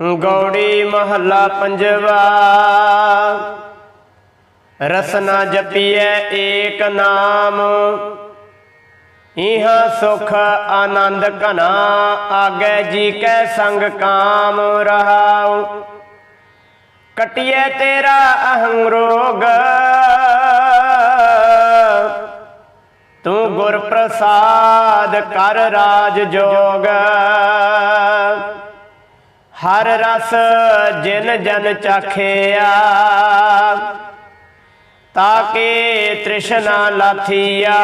ਗੌੜੀ ਮਹੱਲਾ ਪੰਜਵਾ। ਰਸਨਾ ਜਪੀਐ ਏਕ ਨਾਮ। ਇਹਾ ਸੁਖ ਆਨੰਦ ਘਨਾ ਆਗੇ ਜੀ ਕੈ ਸੰਗ ਕਾਮ ਰਹਾਉ। ਕਟਿਐ ਤੇਰਾ ਅਹੰ ਰੋਗ ਤੂੰ ਗੁਰ ਪ੍ਰਸਾਦ ਕਰ ਰਾਜ ਜੋਗ। ਹਰ ਰਸ ਜਿਨ ਜਨ ਚਾਖਿਆ। ਤਾਕੇ ਤ੍ਰਿਸ਼ਨਾ ਲਾਥੀਆ।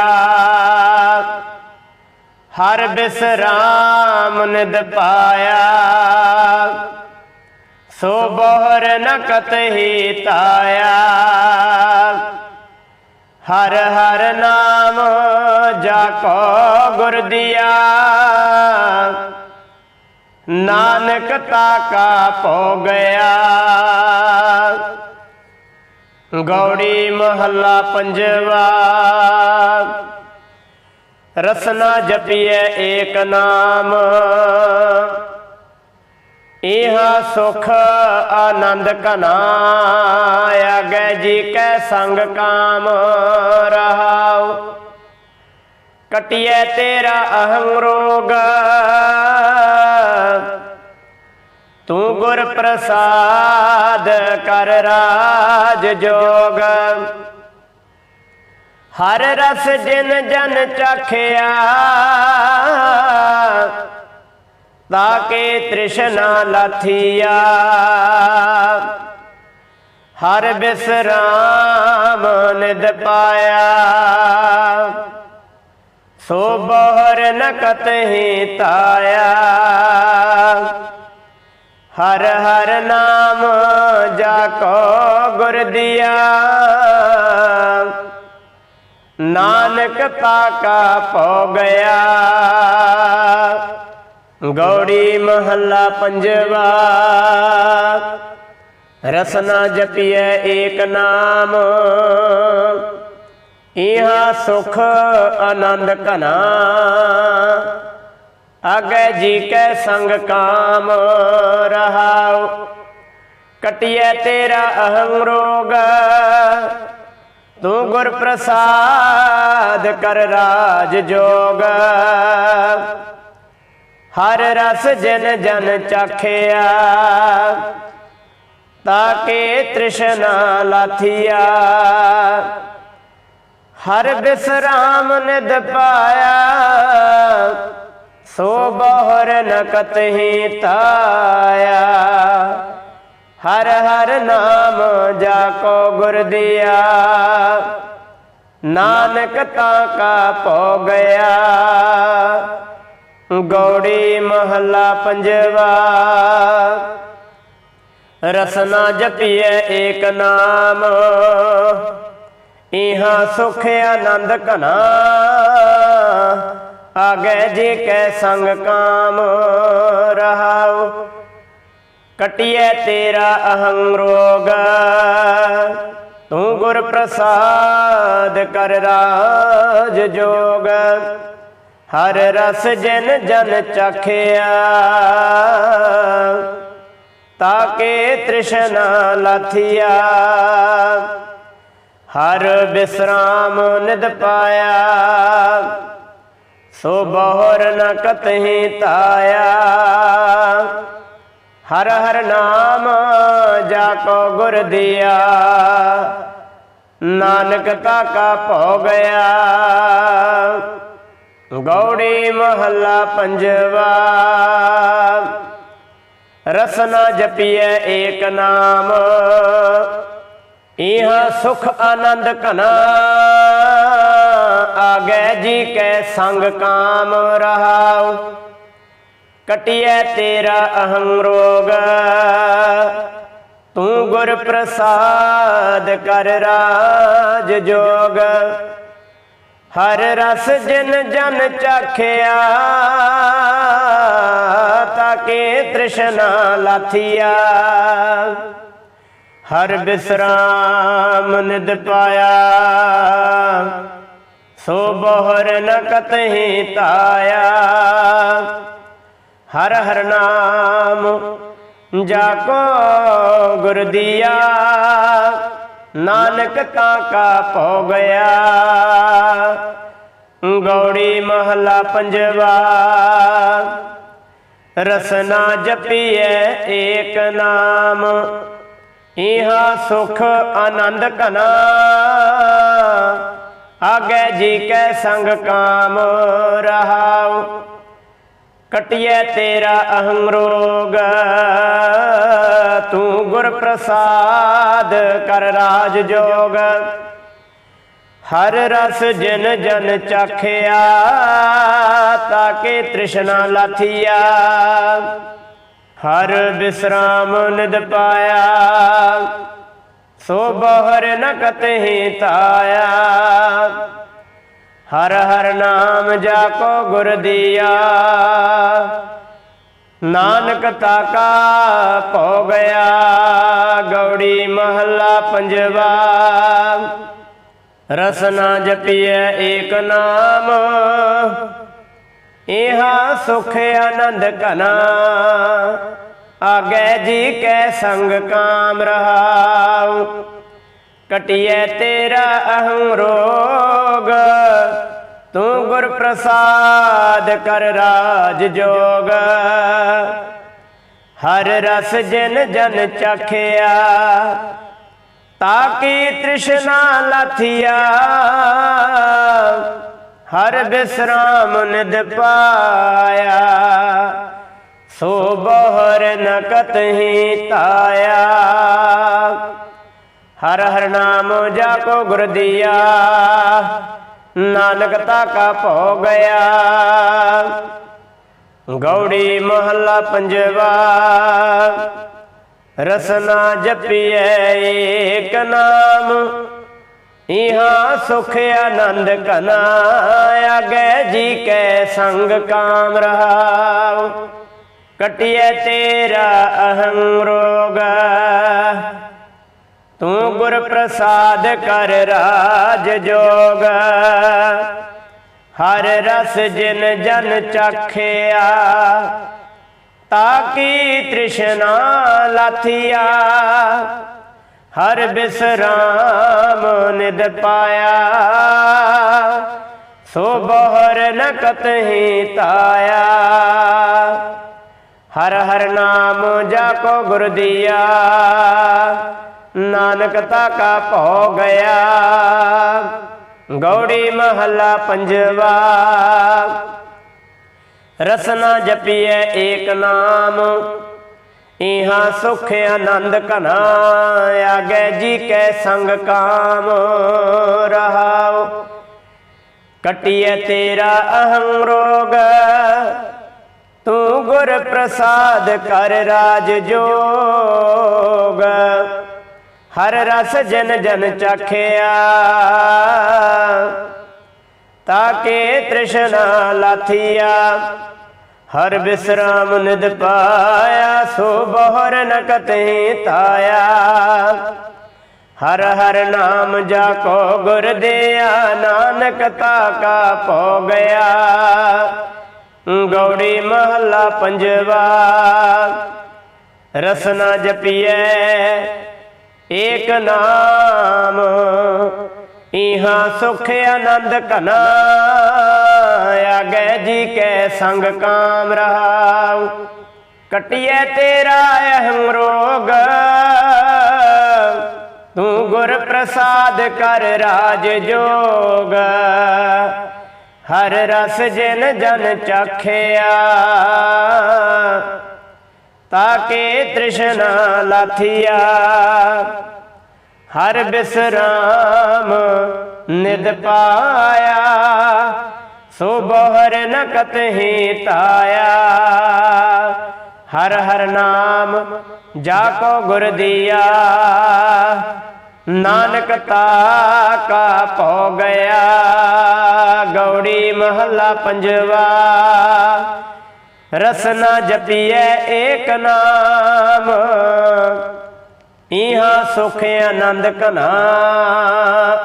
ਹਰ ਬਿਸਰਾਮ ਨਿਦ ਪਾਇਆ। ਸੋ ਬੋਹਰ ਨ ਕਤਹੀ ਤਾਇਆ। ਹਰ ਹਰ ਨਾਮ ਜਾ ਕੋ ਗੁਰ ਦਿਆ। ਨਾਨਕ ਤਾਕਾ ਪੋ ਗਿਆ। ਗੌੜੀ ਮਹੱਲਾ ਪੰਜਵਾ। ਰਸਨਾ ਜਪੀਐ ਏਕ ਨਾਮ। ਇਹਾ ਸੁਖ ਆਨੰਦ ਘਨਾ ਆਗੇ ਜੀ ਕੈ ਸੰਗ ਕਾਮ ਰਹਾਉ। ਕਟਿਐ ਤੇਰਾ ਅਹੰ ਰੋਗ। ਤੂੰ ਗੁਰ ਪ੍ਰਸਾਦ ਕਰ ਰਾਜ ਜੋਗ। ਹਰ ਰਸ ਜਿਨ ਜਨ ਚਖਿਆ ਚਾਖਿਆ ਤਾਕੇ ਤ੍ਰਿਸ਼ਨਾ ਲਾਥੀਆ। ਹਰ ਬਿਸਰਾਮ ਨਿਦ ਪਾਇਆ। ਸੋ ਬਹਰ ਨ ਕਤਹੀ ਤਾਇਆ ਹਰ ਹਰ ਨਾਮ ਜਾ ਕੋ ਗੁਰ ਦਿਆ। ਨਾਨਕ ਤਾ ਪੋ ਗਿਆ। ਗੌੜੀ ਮਹੱਲਾ ਪੰਜਵਾ। ਰਸਨਾ ਜਪੀਐ ਏਕ ਨਾਮ। ਇਹਾ ਸੁਖ ਆਨੰਦ ਘਨਾ। ਅਗੇ ਜੀ ਕੈ ਸੰਗ ਕਾਮ ਰਹਾਉ, ਕਟਿਐ ਤੇਰਾ ਅਹੰ ਰੋਗ। ਤੂੰ ਗੁਰ ਪ੍ਰਸਾਦ ਕਰ ਰਾਜ ਜੋਗ। ਹਰ ਰਸ ਜਨ ਜਨ ਚਾਖਿਆ ਤਾਕੇ ਤ੍ਰਿਸ਼ਨਾ ਲਾਥੀਆ। ਹਰ ਬਿਸਰਾਮ ਨਿਦ ਪਾਇਆ। ਸੋ ਬਹਰ ਨ ਕਤਹੀ ਤਾਇਆ। ਹਰ ਹਰ ਨਾਮ ਜਾ ਕੋ ਗੁਰ ਦਿਆ। ਨਾਨਕ ਤਾ ਕਾ ਪੋ ਗਿਆ ਗੌੜੀ ਮਹੱਲਾ ਪੰਜਵਾ। ਰਸਨਾ ਜਪੀਐ ਏਕ ਨਾਮ। ਇਹਾ ਸੁਖ ਆਨੰਦ ਘਨਾ ਆਗੇ ਜੀ ਕੈ ਸੰਗ ਕਾਮ ਰਹਾਉ, ਕਟਿਐ ਤੇਰਾ ਅਹੰ ਰੋਗ। ਤੂੰ ਗੁਰ ਪ੍ਰਸਾਦ ਕਰ ਰਾਜ ਜੋਗ। ਹਰ ਰਸ ਜਨ ਜਨ ਚਖਿਆ, ਤਾਕੇ ਤ੍ਰਿਸ਼ਨਾ ਲਾਥੀਆ। ਹਰ ਬਿਸਰਾਮ ਨਿਦ ਪਾਇਆ, ਸੋ ਬਹਰ ਨ ਕਤਹੀ ਤਾਇਆ। ਹਰ ਹਰ ਨਾਮ ਜਾ ਕੋ ਗੁਰ ਦਿਆ, ਨਾਨਕ ਤਾ ਕਾ ਭੋ ਗਿਆ। ਗੌੜੀ ਮਹੱਲਾ ਪੰਜਵਾ, ਰਸਨਾ ਜਪੀਐ ਏਕ ਨਾਮ। ਇਹਾ ਸੁਖ ਆਨੰਦ ਘਨਾ। ਆਗੈ ਜੀ ਕੈ ਸੰਗ ਕਾਮ ਰਹਾਉ। ਕਟਿਐ ਤੇਰਾ ਅਹੰ ਰੋਗ। ਤੂੰ ਗੁਰ ਪ੍ਰਸਾਦ ਕਰ ਰਾਜ ਜੋਗ। ਹਰ ਰਸ ਜਿਨ ਜਨ ਚਾਖਿਆ, ਤਾਕੇ ਤ੍ਰਿਸ਼ਨਾ ਲਾਥੀਆ। ਹਰ ਬਿਸਰਾਮ ਨਿਦ ਪਾਇਆ। ਸੋ ਬਹਰ ਨ ਕਤਹੀ ਤਾਇਆ। ਹਰ ਹਰ ਨਾਮ ਜਾ ਕੋ ਗੁਰ ਦੀਆ। ਨਾਨਕ ਤਾਂ ਕਾ ਭੋ ਗਿਆ ਗੌੜੀ ਮਹਲਾ ਪੰਜਵਾ। ਰਸਨਾ ਜਪੀਐ ਏਕ ਨਾਮ। ਇਹਾ ਸੁਖ ਆਨੰਦ ਘਨਾ। ਆਗੇ ਜੀ ਕੈ ਸੰਗ ਕਾਮ ਰਹਾਉ। ਕਟਿਐ ਤੇਰਾ ਅਹੰ ਰੋਗ ਤੂੰ ਗੁਰ ਪ੍ਰਸਾਦ ਕਰ ਰਾਜ ਜੋਗ। ਹਰ ਰਸ ਜਨ ਜਨ ਚਾਖਿਆ, ਤਾਕੇ ਤ੍ਰਿਸ਼ਨਾ ਲਾਥੀਆ। ਹਰ ਬਿਸਰਾਮ ਨਿਦ ਪਾਇਆ, ਸੋ ਬਹਰ ਨ ਕਤਹਿ ਤਾਇਆ। ਹਰ ਹਰ ਨਾਮ ਜਾ ਕੋ ਗੁਰ ਦੀਆ, ਨਾਨਕ ਤਾਕਾ ਭੋ ਗਿਆ, ਗੌੜੀ ਮਹੱਲਾ ਪੰਜਵਾ। ਰਸਨਾ ਜਪੀਐ ਏਕ ਨਾਮ ਇਹਾ ਸੁਖ ਆਨੰਦ ਘਨਾ। ਆਗੇ ਜੀ ਕੈ ਸੰਗ ਕਾਮ ਰਹਾਉ। ਕਟਿਐ ਤੇਰਾ ਅਹੰ ਰੋਗ। ਤੂੰ ਗੁਰ ਪ੍ਰਸਾਦ ਕਰ ਰਾਜ ਜੋਗ। ਹਰ ਰਸ ਜਿਨ ਜਨ ਚਖਿਆ ਤਾਕੀ ਤ੍ਰਿਸ਼ਨਾ ਲਾਥੀਆ। ਹਰ ਬਿਸਰਾਮ ਨਿਦ ਪਾਇਆ, ਸੋ ਬਹਰ ਨਕਤ ਹੀ ਤਾਇਆ। ਹਰ ਹਰ ਨਾਮ ਜਾ ਕੋ ਗੁਰ ਦੀਆ, ਨਾਨਕ ਤਾ ਕਾ ਭੋ ਗਿਆ। ਗੌੜੀ ਮਹੱਲਾ ਪੰਜਵਾ, ਰਸਨਾ ਜਪੀਐ ਏਕ ਨਾਮ। ਇਹਾ ਸੁਖ ਆਨੰਦ ਘਨਾ ਆਗੇ ਜੀ ਕੈ ਸੰਗ ਕਾਮ ਰਹਾਉ। ਕਟਿਐ ਤੇਰਾ ਅਹੰ ਰੋਗ। ਤੂੰ ਗੁਰ ਪ੍ਰਸਾਦ ਕਰ ਰਾਜ ਜੋਗ। ਹਰ ਰਸ ਜਿਨ ਜਨ ਚਖਿਆ ਤਾਕੀ ਤ੍ਰਿਸ਼ਨਾ ਲਾਥੀਆ। ਹਰ ਬਿਸਰਾਮ ਨਿਦ ਪਾਇਆ। ਸੋ ਬਹਰ ਨ ਕਤਹੀ ਤਾਇਆ। ਹਰ ਹਰ ਨਾਮ ਜਾ ਕੋ ਗੁਰ ਦੀਆ। ਨਾਨਕ ਤਾ ਕਾ ਭੋ ਗਿਆ। ਗੌੜੀ ਮਹੱਲਾ ਪੰਜਵਾ। ਰਸਨਾ ਜਪੀਐ ਏਕ ਨਾਮ। ਇਹਾ ਸੁਖ ਆਨੰਦ ਘਨਾ ਆਗੇ ਜੀ ਕੈ ਸੰਗ ਕਾਮ ਰਹਾਉ। ਕਟਿਐ ਤੇਰਾ ਅਹੰ ਰੋਗ, ਤੂੰ ਗੁਰ ਪ੍ਰਸਾਦ ਕਰ ਰਾਜ ਜੋਗ। ਹਰ ਰਸ ਜਨ ਜਨ ਚਖਿਆ, ਤਾਕੇ ਤ੍ਰਿਸ਼ਨਾ ਲਾਥੀਆ। ਹਰ ਬਿਸਰਾਮ ਨਿਦ ਪਾਇਆ ਸੋ ਬਹਰ ਨ ਕਤਹਿ ਤਾਇਆ। ਹਰ ਹਰ ਨਾਮ ਜਾ ਕੋ ਗੁਰ ਦਿਆ ਨਾਨਕ ਤਾ ਕਾ ਭੋ ਗਿਆ। ਗੌੜੀ ਮਹੱਲਾ ਪੰਜਵਾ ਰਸਨਾ ਜਪੀਐ ਏਕ ਨਾਮ ਇਹਾ ਸੁਖ ਆਨੰਦ ਘਨਾ। ਆਗੇ ਜੀ ਕੈ ਸੰਗ ਕਾਮ ਰਹਾਉ, ਕਟਿਐ ਤੇਰਾ ਅਹੰ ਰੋਗ। ਤੂੰ ਗੁਰ ਪ੍ਰਸਾਦ ਕਰ ਰਾਜ ਜੋਗ। ਹਰ ਰਸ ਜਿਨ ਜਨ ਚਖਿਆ, ਤਾਕੇ ਤ੍ਰਿਸ਼ਨਾ ਲਾਥੀਆ। ਹਰ ਬਿਸਰਾਮ ਨਿਦ ਪਾਇਆ ਸੋ ਬਹਰ ਨ ਕਤਹੀ ਤਾਇਆ। ਹਰ ਹਰ ਨਾਮ ਜਾ ਕੋ ਗੁਰ ਦੀਆ। ਨਾਨਕ ਤਾ ਕਾ ਭੋ ਗਿਆ। ਗੌੜੀ ਮਹੱਲਾ ਪੰਜਵਾ। ਰਸਨਾ ਜਪੀਐ ਏਕ ਨਾਮ। ਇਹਾ ਸੁਖ ਆਨੰਦ ਘਨਾ,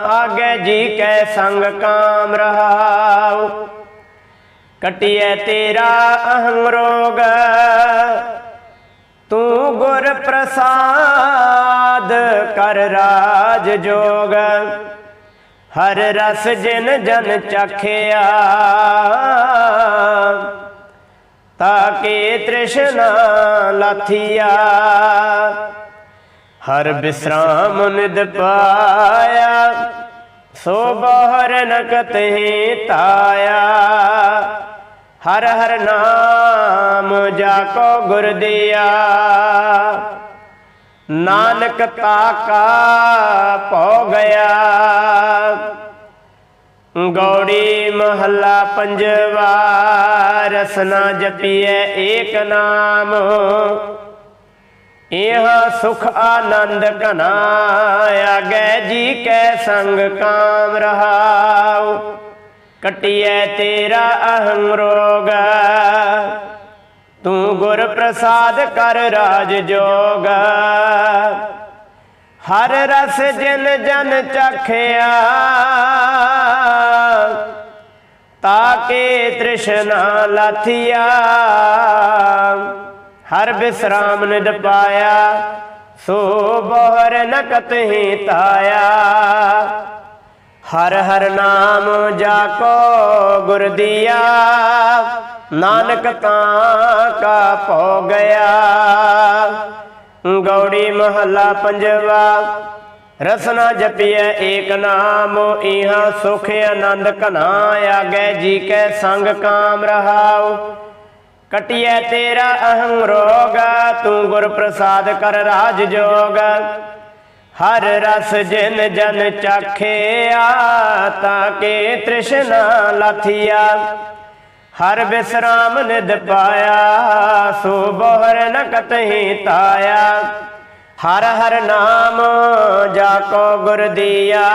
ਆਗੇ ਜੀ ਕੈ ਸੰਗ ਕਾਮ ਰਹਾਉ। ਕਟਿਐ ਤੇਰਾ ਅਹੰ ਰੋਗ, ਤੂੰ ਗੁਰ ਪ੍ਰਸਾਦ ਕਰ ਰਾਜ ਜੋਗ। ਹਰ ਰਸ ਜਿਨ ਜਨ ਚਖਿਆ, ਤਾਕੇ ਤ੍ਰਿਸ਼ਨਾ ਲਾਥੀਆ। ਹਰ ਬਿਸਰਾਮ ਨਿਦ ਪਾਇਆ, ਸੋ ਬਹਰ ਨਕਤਹਿ ਤਾਇਆ। ਹਰ ਹਰ ਨਾਮ ਜਾ ਕੋ ਗੁਰ ਦਿਆ। ਨਾਨਕ ਤਾਕਾ ਪਉ ਗਿਆ। ਗੌੜੀ ਮਹੱਲਾ ਪੰਜਵਾ, ਰਸਨਾ ਜਪੀਐ ਏਕ ਨਾਮ। ਇਹ ਸੁਖ ਆਨੰਦ ਘਨਾ ਆਗੈ ਜੀ ਕੈ ਸੰਗ ਕਾਮ ਰਹਾਉ। ਕਟਿਐ ਤੇਰਾ ਅਹੰ ਰੋਗ, ਤੂੰ ਗੁਰ ਪ੍ਰਸਾਦ ਕਰ ਰਾਜ ਜੋਗ। ਹਰ ਰਸ ਜਿਨ ਜਨ ਚਖਿਆ, ਤਾਕੇ ਤ੍ਰਿਸ਼ਨਾ ਲਾਥੀਆ। ਹਰ ਬਿਸਰਾਮ ਨਿਦ ਪਾਇਆ, ਸੋ ਬਹਰ ਨਕਤ ਹੀ ਤਾਇਆ। ਹਰ ਹਰ ਨਾਮ ਜਾ ਕੋ ਗੁਰ ਦਿਆ, ਨਾਨਕ ਤਾਂ ਕਾ ਪਉ ਗਿਆ। ਗੌੜੀ ਮਹੱਲਾ ਪੰਜਵਾ, ਰਸਨਾ ਜਪੀਐ ਏਕ ਨਾਮ ਇਹਾਂ ਸੁਖ ਆਨੰਦ ਘਨਾ ਆਗੈ, ਜੀ ਕੈ ਸੰਗ ਕਾਮ ਰਹਾਉ। ਕਟਿਐ ਤੇਰਾ ਅਹੰ ਰੋਗ, ਤੂੰ ਗੁਰ ਪ੍ਰਸਾਦ ਕਰ ਰਾਜ ਜੋਗ। ਹਰ ਰਸ ਜਿਨ ਜਨ ਚਾਖਿਆ ਤਾਕੇ ਤ੍ਰਿਸ਼ਨਾ ਲਾਥੀਆ। ਹਰ ਬਿਸਰਾਮ ਨਿਦ ਪਾਇਆ, ਸੋ ਬੋਹਰ ਨ ਕਤਹੀ ਤਾਇਆ। ਹਰ ਹਰ ਨਾਮ ਜਾ ਕੋ ਗੁਰ ਦੀਆ,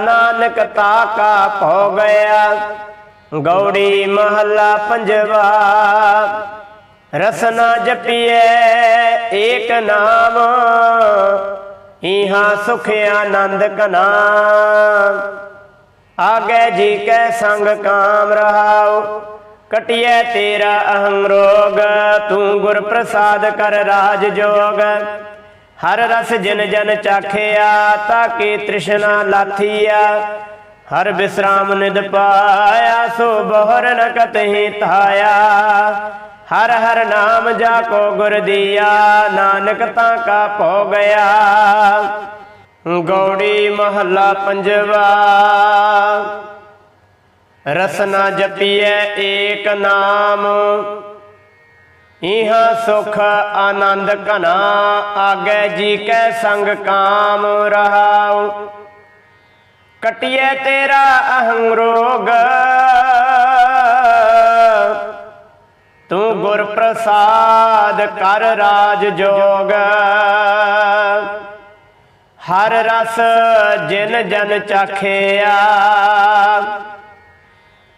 ਨਾਨਕ ਤਾਕਾ ਪਉ ਗਿਆ। ਗੌੜੀ ਮਹੱਲਾ ਪੰਜਵਾ। ਰਸਨਾ ਜਪੀਏ ਏਕ ਨਾਮ ਇਹਾਂ ਸੁਖ ਆਨੰਦ ਕਨਾ ਆਗੇ ਜੀ ਕੈ ਸੰਗ ਕਾਮ ਰਹਾਉ, ਕਟਿਐ ਤੇਰਾ ਅਹੰ ਰੋਗ, ਤੂੰ ਗੁਰ ਪ੍ਰਸਾਦ ਕਰ ਰਾਜ ਜੋਗ। ਹਰ ਰਸ ਜਿਨ ਜਨ ਚਾਖਿਆ, ਤਾਕੇ ਤ੍ਰਿਸ਼ਨਾ ਲਾਥੀਆ ਹਰ ਬਿਸਰਾਮ ਨਿਦ ਪਾਇਆ, ਸੋ ਬਹਰ ਨਕਤ ਹੀ ਤਾਇਆ ਹਰ ਹਰ ਨਾਮ ਜਾ ਕੋ ਗੁਰ ਦੀਆ, ਨਾਨਕ ਤਾਂ ਕਾ ਪਉ ਗਿਆ। ਗੌੜੀ ਮਹੱਲਾ ਪੰਜਵਾ, ਰਸਨਾ ਜਪੀਐ ਏਕ ਨਾਮ। ਇਹਾਂ ਸੁਖ ਆਨੰਦ ਘਨਾ, ਆਗੈ ਜੀ ਕੈ ਸੰਗ ਕਾਮ ਰਹਾਉ। ਕਟਿਐ ਤੇਰਾ ਅਹੰ ਰੋਗ ਤੂੰ ਗੁਰ ਪ੍ਰਸਾਦ ਕਰ ਰਾਜ ਜੋਗ। ਹਰ ਰਸ ਜਿਨ ਜਨ ਚਾਖਿਆ,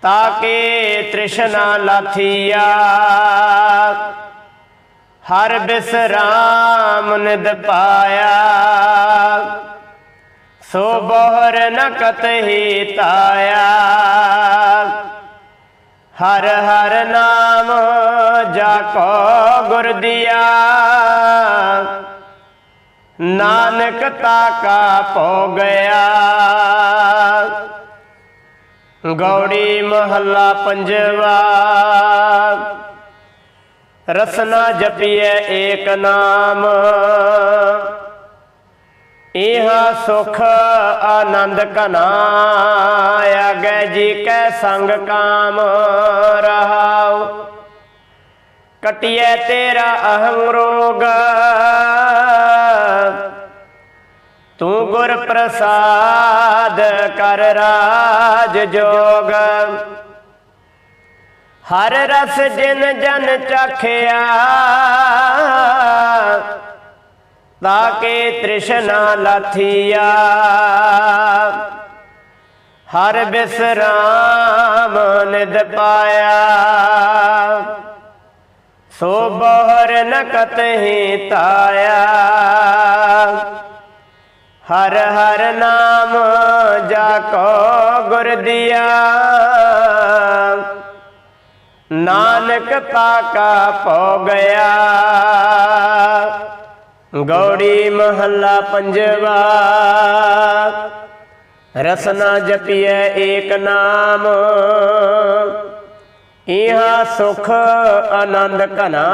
ਤਾਕੇ ਤ੍ਰਿਸ਼ਨਾ ਲਾਥੀਆ। ਹਰ ਬਿਸਰਾਮ ਨਿਦ ਪਾਇਆ। ਸੋ ਬਹਰ ਨ ਕਤਹੀ ਤਾਇਆ। ਹਰ ਹਰ ਨਾਮ ਜਾ ਕੋ ਗੁਰ ਦਿਆ। ਨਾਨਕ ਤਾਕਾ ਪਉ ਗਿਆ। ਗੌੜੀ ਮਹੱਲਾ ਪੰਜਵਾ। ਰਸਨਾ ਜਪੀਏ ਏਕ ਨਾਮ। ਇਹਾਂ ਸੁਖ ਆਨੰਦ ਘਨਾ ਆਗੈ ਜੀ ਕੈ ਸੰਗ ਕਾਮ ਰਹਾਉ। ਕਟਿਐ ਤੇਰਾ ਅਹੰ ਰੋਗ। ਤੂੰ ਗੁਰ ਪ੍ਰਸਾਦ ਕਰ ਰਾਜ ਜੋਗ। ਹਰ ਰਸ ਜਿਨ ਜਨ ਚਖਿਆ ਤਾਕੇ ਤ੍ਰਿਸ਼ਨਾ ਲਾਥੀਆ ਹਰ ਬਿਸਰਾਮ ਨਿਦ ਪਾਇਆ ਸੋ ਬਹਰ ਨ ਕਤਹੀ ਤਾਇਆ ਹਰ ਹਰ ਨਾਮ ਜਾ ਕੋ ਗੁਰ ਦਿਆ ਨਾਨਕ ਤਾਕਾ ਪੋ ਗਿਆ ਗੌੜੀ ਮਹੱਲਾ ਪੰਜਵਾ। ਰਸਨਾ ਜਪੀਐ ਏਕ ਨਾਮ। ਇਹਾ ਸੁਖ ਆਨੰਦ ਘਨਾ।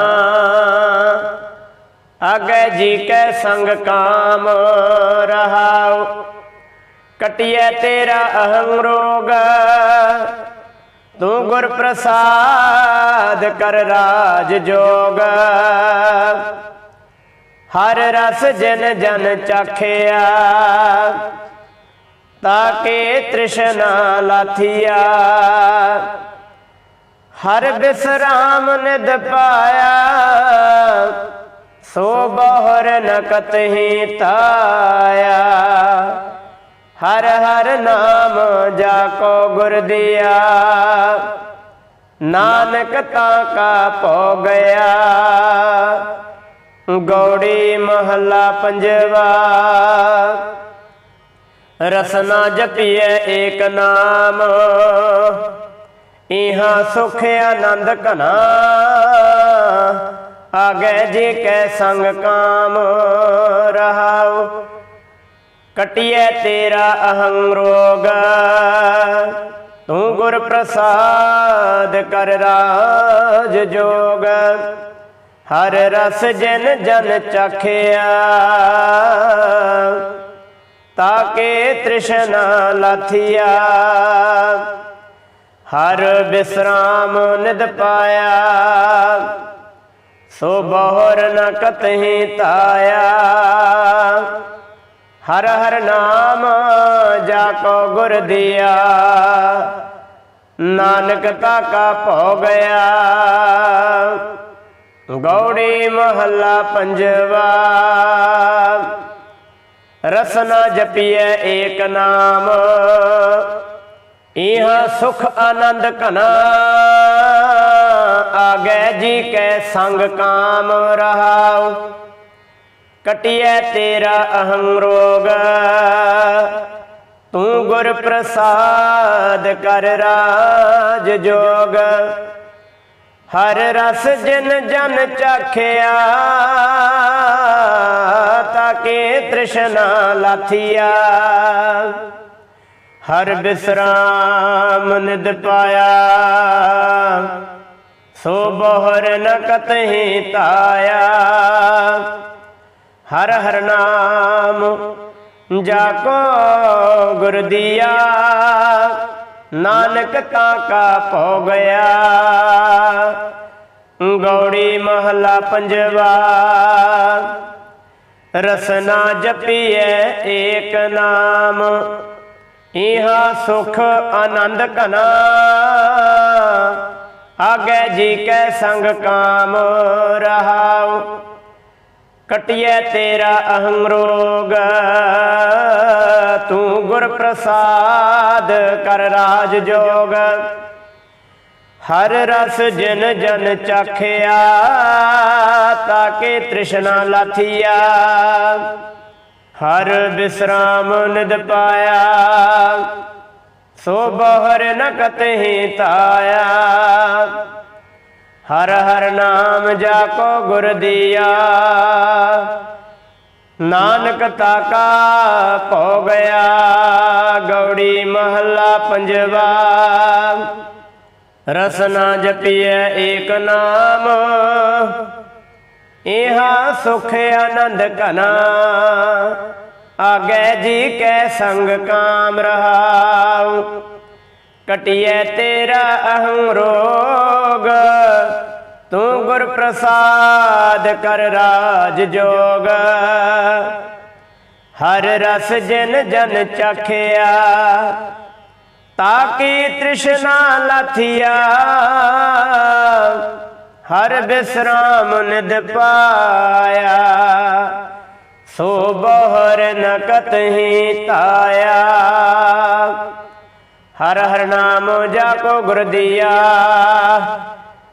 ਆਗੇ ਜੀ ਕੈ ਸੰਗ ਕਾਮ ਰਹਾਉ। ਕਟਿਐ ਤੇਰਾ ਅਹੰ ਰੋਗ। ਤੂੰ ਗੁਰ ਪ੍ਰਸਾਦ ਕਰ ਰਾਜ ਜੋਗ। ਹਰ ਰਸ ਜਨ ਜਨ ਚਾਖਿਆ, ਤਾਕੇ ਤ੍ਰਿਸ਼ਨਾ ਲਾਥੀਆ। ਹਰ ਬਿਸਰਾਮ ਨਿਦ ਪਾਇਆ, ਸੋ ਬਹੁਰ ਨ ਕਤਹੀ ਤਾਇਆ। ਹਰ ਹਰ ਨਾਮ ਜਾ ਕੋ ਗੁਰ ਦਿਆ, ਨਾਨਕ ਤਾਂ ਕਾ ਪੋ ਗਿਆ। ਗੌੜੀ ਮਹੱਲਾ ਪੰਜਵਾ। ਰਸਨਾ ਜਪੀਐ ਏਕ ਨਾਮ, ਇਹਾ ਸੁਖ ਆਨੰਦ ਘਨਾ। ਆਗੇ ਜੇ ਕੈ ਸੰਗ ਕਾਮ ਰਹਾਉ, ਕਟਿਐ ਤੇਰਾ ਅਹੰ ਰੋਗ। ਤੂੰ ਗੁਰ ਪ੍ਰਸਾਦ ਕਰ ਰਾਜ ਜੋਗ। ਹਰ ਰਸ ਜਨ ਜਨ ਚਖਿਆ। ਤਾਕੇ ਤ੍ਰਿਸ਼ਨਾ ਲਾਥੀਆ। ਹਰ ਬਿਸਰਾਮ ਨਿਦ ਪਾਇਆ। ਸੋ ਬਹੁਰ ਨ ਕਤਹੀ ਤਾਇਆ। ਹਰ ਹਰ ਨਾਮ ਜਾ ਕੋ ਗੁਰ ਦਿਆ। ਨਾਨਕ ਤਾ ਕਾ ਭੋ ਗਿਆ। ਗੌੜੀ ਮਹੱਲਾ ਪੰਜਵਾ। ਰਸਨਾ ਜਪੀਐ ਏਕ ਨਾਮ। ਇਹਾ ਸੁਖ ਆਨੰਦ ਘਨਾ। ਆਗੈ ਜੀ ਕੈ ਸੰਗ ਕਾਮ ਰਹਾਉ। ਕਟਿਐ ਤੇਰਾ ਅਹੰ ਰੋਗ। ਤੂੰ ਗੁਰ ਪ੍ਰਸਾਦ ਕਰ ਰਾਜ ਜੋਗ। ਹਰ ਰਸ ਜਿਨ ਜਨ ਚਾਖਿਆ, ਤਾਕੇ ਤ੍ਰਿਸ਼ਨਾ ਲਾਥੀਆ। ਹਰ ਬਿਸਰਾਮ ਨਿਦ ਪਾਇਆ, ਸੋ ਬਹੁਰ ਨ ਕਤਹੀ ਤਾਇਆ। ਹਰ ਹਰ ਨਾਮ ਜਾ ਕੋ ਗੁਰ ਦਿਆ। ਨਾਨਕ ਕਾਕਾ ਕਾ ਭੋ ਗਿਆ। ਗੌੜੀ ਮਹਲਾ ਪੰਜਵਾ। ਰਸਨਾ ਜਪੀਐ ਏਕ ਨਾਮ। ਇਹਾ ਸੁਖ ਆਨੰਦ ਘਨਾ। ਆਗੇ ਜੀ ਕੈ ਸੰਗ ਕਾਮ ਰਹਾਉ। ਕਟਿਐ ਤੇਰਾ ਅਹੰ ਰੋਗ। ਤੂੰ ਗੁਰ ਪ੍ਰਸਾਦ ਕਰ ਰਾਜ ਜੋਗ। ਹਰ ਰਸ ਜਨ ਜਨ ਚਾਖਿਆ, ਤਾਕੇ ਤ੍ਰਿਸ਼ਨਾ ਲਾਥੀਆ। ਹਰ ਬਿਸਰਾਮ ਨਿਦ ਪਾਇਆ, ਸੋ ਬਹੁਰ ਨ ਕਤਹੀ ਤਾਇਆ ਹਰ ਹਰ ਨਾਮ ਜਾ ਕੋ ਗੁਰ ਦਿਆ। ਨਾਨਕ ਤਾਕਾ ਭੋ ਗਿਆ, ਗੌੜੀ ਮਹੱਲਾ ਪੰਜਵਾ। ਰਸਨਾ ਜਪੀਐ ਏਕ ਨਾਮ ਇਹਾ ਸੁਖ ਆਨੰਦ ਘਨਾ। ਆਗੇ ਜੀ ਕੈ ਸੰਗ ਕਾਮ ਰਹਾਉ। ਕਟਿਐ ਤੇਰਾ ਅਹੰ ਰੋਗ, ਤੂੰ ਗੁਰ ਪ੍ਰਸਾਦ ਕਰ ਰਾਜ ਜੋਗ। ਹਰ ਰਸ ਜਨ ਜਨ ਚਖਿਆ ਤਾਕੀ ਤ੍ਰਿਸ਼ਨਾ ਲਾਥੀਆ। ਹਰ ਬਿਸਰਾਮ ਨਿਦ ਪਾਇਆ, ਸੋ ਬਹੁਰ ਨ ਕਤਹੀ ਤਾਇਆ। ਹਰ ਹਰ ਨਾਮ ਜਾ ਗੁਰ ਦਿਆ।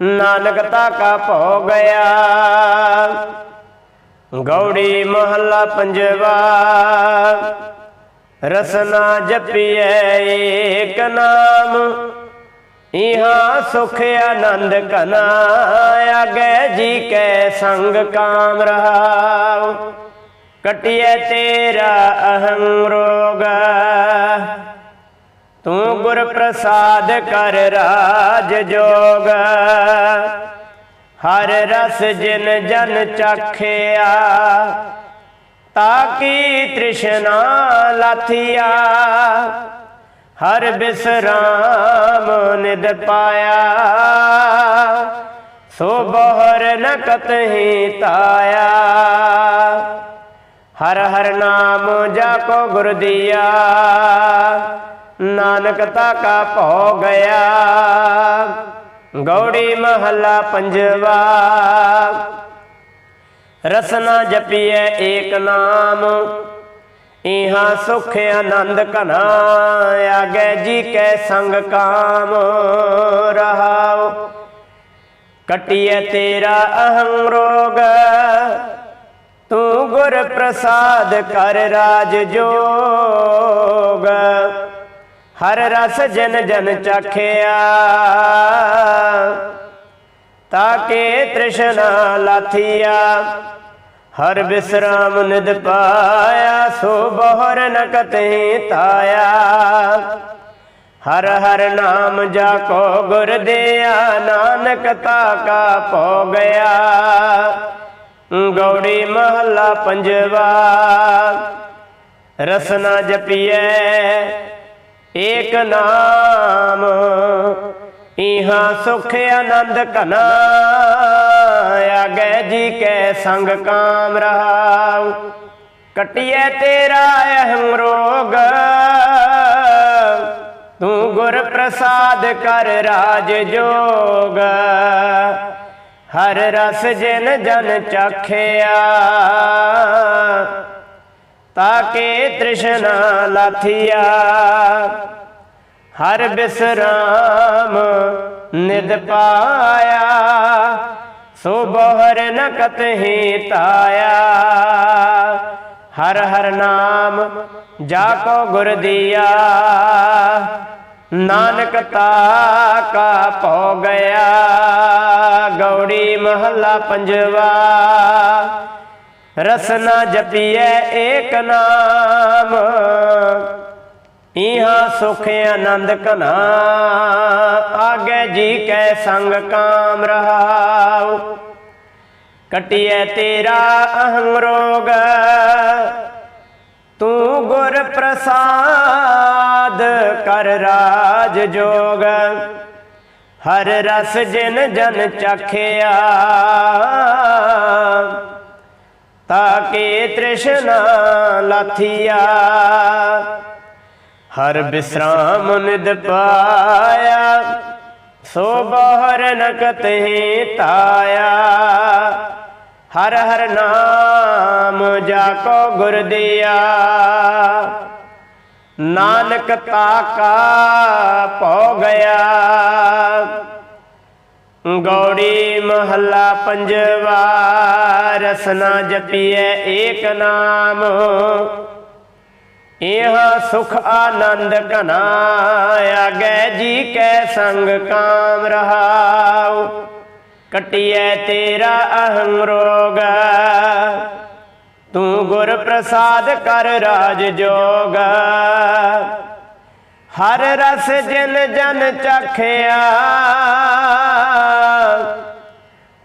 ਨਾਨਕ ਤਾ ਕਾ ਭੋ ਗਿਆ। ਗੌੜੀ ਮਹੱਲਾ ਪੰਜਵਾ। ਰਸਨਾ ਜਪੀਐ ਏਕ ਨਾਮ। ਇਹਾਂ ਸੁਖ ਆਨੰਦ ਕਨਾ ਆਗੇ ਜੀ ਕੈ ਸੰਗ ਕਾਮ ਰਹਾਉ। ਕਟਿਐ ਤੇਰਾ ਅਹੰ ਰੋਗ। ਤੂੰ ਗੁਰ ਪ੍ਰਸਾਦ ਕਰ ਰਾਜ ਜੋਗ। ਹਰ ਰਸ ਜਿਨ ਜਨ ਚਾਖਿਆ, ਤਾਕੀ ਤ੍ਰਿਸ਼ਨਾ ਲਾਥੀਆ। ਹਰ ਬਿਸਰਾਮ ਨਿਦ ਪਾਇਆ, ਸੋ ਬਹਰ ਨ ਕਤਹੀ ਤਾਇਆ। ਹਰ ਹਰ ਨਾਮ ਜਾ ਕੋ ਗੁਰ ਦੀਆ। ਨਾਨਕ ਤਾ ਕਾ ਭੋ ਗਿਆ। ਗੌੜੀ ਮਹੱਲਾ ਪੰਜਵਾ। ਰਸਨਾ ਜਪੀਐ ਏਕ ਨਾਮ। ਇਹਾਂ ਸੁਖ ਆਨੰਦ ਘਨਾ ਆਗੇ ਜੀ ਕੈ ਸੰਗ ਕਾਮ ਰਹਾਉ। ਕਟਿਐ ਤੇਰਾ ਅਹੰ ਰੋਗ। ਤੂੰ ਗੁਰ ਪ੍ਰਸਾਦ ਕਰ ਰਾਜ ਜੋਗ। ਹਰ ਰਸ ਜਨ ਜਨ ਚਾਖਿਆ। ਤਾਕੇ ਤ੍ਰਿਸ਼ਨਾ ਲਾਥੀਆ, ਹਰ ਬਿਸਰਾਮ ਨਿਦ ਪਾਇਆ, ਸੋ ਬਹਰ ਨ ਤਾਇਆ। ਹਰ ਹਰ ਨਾਮ ਜਾ ਕੋ ਗੁਰ ਦਿਆ, ਨਾਨਕ ਤਾ ਕਾ ਪੋ ਗਿਆ। ਗੌੜੀ ਮਹੱਲਾ ਪੰਜਵਾ, ਰਸਨਾ ਜਪੀਐ ਏਕ ਨਾਮ, ਇਹਾਂ ਸੁਖ ਆਨੰਦ ਘਨਾ, ਆਗੇ ਜੀ ਕੈ ਸੰਗ ਕਾਮ ਰਹਾਉ। ਕਟਿਐ ਤੇਰਾ ਅਹੰ ਰੋਗ, ਤੂੰ ਗੁਰ ਪ੍ਰਸਾਦ ਕਰ ਰਾਜ ਜੋਗ। ਹਰ ਰਸ ਜਿਨ ਜਨ ਚਾਖਿਆ ਤਾਕੇ ਤ੍ਰਿਸ਼ਨਾ ਲਾਥੀਆ। ਹਰ ਬਿਸਰਾਮ ਨਿਦ ਪਾਇਆ, ਸੋ ਬਹਰ ਨ ਕਤਹੀ ਤਾਇਆ। ਹਰ ਹਰ ਨਾਮ ਜਾ ਕੋ ਗੁਰ ਦੀਆ। ਨਾਨਕ ਤਾ ਕਾ ਪੋ ਗਿਆ, ਗੌੜੀ ਮਹੱਲਾ ਪੰਜਵਾ। ਰਸਨਾ ਜਪੀਐ ਏਕ ਨਾਮ। ਇਹਾਂ ਸੁਖ ਆਨੰਦ ਕਨਾ ਆਗੇ ਜੀ ਕੈ ਸੰਗ ਕਾਮ ਰਹਾਉ। ਕਟਿਐ ਤੇਰਾ ਅਹੰ ਰੋਗ, ਤੂੰ ਗੁਰ ਪ੍ਰਸਾਦ ਕਰ ਰਾਜ ਜੋਗ। ਹਰ ਰਸ ਜਿਨ ਜਨ ਚਖਿਆ ਤਾਕੇ ਤ੍ਰਿਸ਼ਨਾ ਲਾਥੀਆ। ਹਰ ਬਿਸਰਾਮ ਨਿਦ ਪਾਇਆ, ਸੋ ਬਹਰ ਨ ਤਾਇਆ। ਹਰ ਹਰ ਨਾਮ ਜਾ ਕੋ ਗੁਰ ਦਿਆ। ਨਾਨਕ ਤਾ ਕਾ ਗਿਆ। ਗੌੜੀ ਮਹੱਲਾ ਪੰਜਵਾ, ਰਸਨਾ ਜਪੀਐ ਏਕ ਨਾਮ। ਇਹ ਸੁਖ ਆਨੰਦ ਘਨਾ ਆਗੇ ਜੀ ਕੈ ਸੰਗ ਕਾਮ ਰਹਾਉ, ਕਟਿਐ ਤੇਰਾ ਅਹੰ ਰੋਗ। ਤੂੰ ਗੁਰ ਪ੍ਰਸਾਦ ਕਰ ਰਾਜ ਜੋਗ। ਹਰ ਰਸ ਜਿਨ ਜਨ ਚਖਿਆ।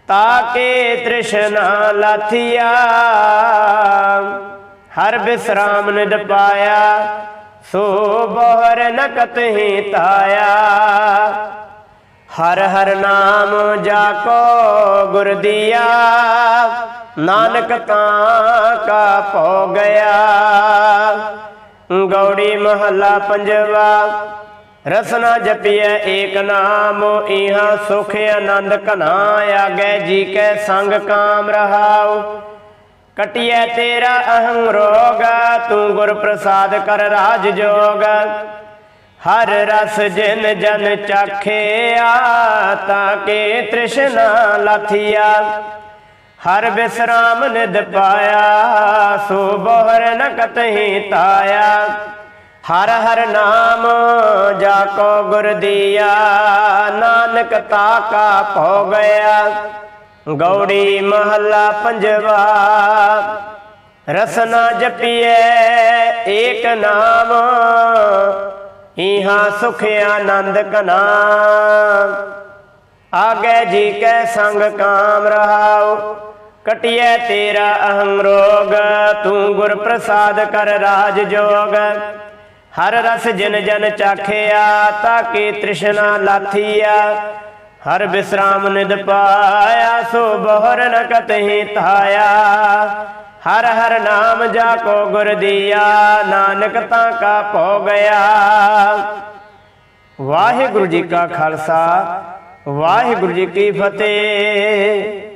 ਤਾਕੇ ਤ੍ਰਿਸ਼ਨਾ ਲਾਥੀਆ। ਹਰ ਬਿਸਰਾਮ ਨਿਦ ਪਾਇਆ, ਸੋ ਬਹਰ ਨ ਕਤਹੀ ਤਾਇਆ। ਹਰ ਹਰ ਨਾਮ ਜਾ ਕੋ ਗੁਰ ਦੀਆ, ਨਾਨਕ ਤਾਂ ਕਾ ਪੋ ਗਿਆ। ਗੌੜੀ ਮਹੱਲਾ ਪੰਜਵਾ। ਰਸਨਾ ਜਪੀਐ ਏਕ ਨਾਮ ਇਹਾਂ ਸੁਖ ਆਨੰਦ ਘਨਾ ਆਗੇ ਜੀ ਕੈ ਸੰਗ ਕਾਮ ਰਹਾਉ। ਕਟਿਐ ਤੇਰਾ ਅਹੰ ਰੋਗ, ਤੂੰ ਗੁਰ ਪ੍ਰਸਾਦ ਕਰ ਰਾਜ ਜੋਗ। ਹਰ ਰਸ ਜਿਨ ਜਨ ਚਾਖਿਆ ਤਾਕੇ ਤ੍ਰਿਸ਼ਨਾ ਲਾਥੀਆ। ਹਰ ਬਿਸਰਾਮ ਨਿਦ ਪਾਇਆ, ਸੋ ਬਹਰ ਨ ਕਤਹੀ ਤਾਇਆ। ਹਰ ਹਰ ਨਾਮ ਜਾ ਕੋ ਗੁਰ ਦੀਆ, ਨਾਨਕ ਤਾ ਕਾ ਭੋ ਗਿਆ। ਗੌੜੀ ਮਹੱਲਾ ਪੰਜਵਾ, ਰਸਨਾ ਜਪੀਏ ਏਕ ਨਾਮ ਇਹਾਂ ਸੁਖ ਆਨੰਦ ਕਨਾ ਆਗੇ ਜੀ ਕੈ ਸੰਗ ਕਾਮ ਰਹਾਓ ਕਟਿਐ ਤੇਰਾ ਅਹੰ ਰੋਗ, ਤੂੰ ਗੁਰ ਪ੍ਰਸਾਦ ਕਰ ਰਾਜ ਜੋਗ। ਹਰ ਰਸ ਜਿਨ ਜਨ ਚਾਖਿਆ, ਤਾਕੇ ਤ੍ਰਿਸ਼ਨਾ ਲਾਥੀਆ ਹਰ ਬਿਸਰਾਮ ਨਿਦ ਪਾਇਆ, ਸੋ ਬਹੁਰ ਨ ਕਤਹਿ ਧਾਇਆ। ਹਰ ਹਰ ਨਾਮ ਜਾ ਕੋ ਗੁਰ ਦੀਆ, ਨਾਨਕ ਤਾਂ ਕਾ ਭੋ ਗਿਆ। ਵਾਹਿਗੁਰੂ ਜੀ ਕਾ ਖਾਲਸਾ, ਵਾਹਿਗੁਰੂ ਜੀ ਕੀ ਫਤਿਹ।